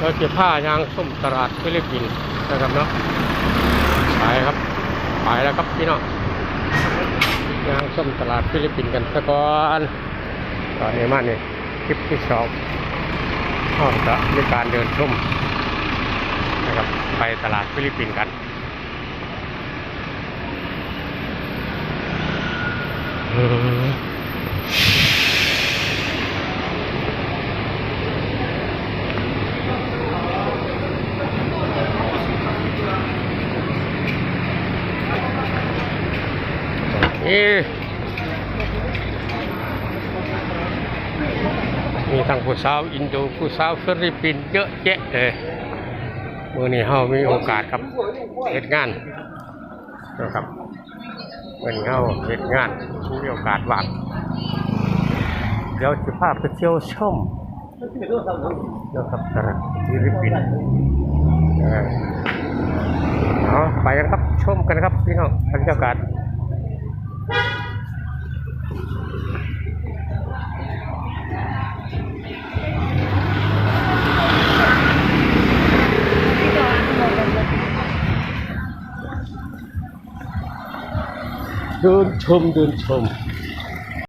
เราจะผ้ายางส้มตลาดฟิลิปปินส์นะครับเนาะไปครับไปแล้วครับพี่น้องยางส้มตลาดฟิลิปปินส์กันสักก่อนตอนนี้มาเนี่ยคลิปที่สองก็จะมีการเดินชมนะครับไปตลาดฟิลิปปินส์กันอืม มีทั้งผู้สาวอินโดผู้สาวฟิลิปปินส์เยอะแยะเลยเมื่อนี้เรามีโอกาสครับเหตุงานนะครับเมื่อนี้เราเหตุงานมีโอกาสว่างเดี๋ยวจะพาไปเที่ยวชมนะครับตลาดฟิลิปปินส์เออเอาไปกันครับชมกันครับพี่น้องบรรยากาศ เดินชมเดินชม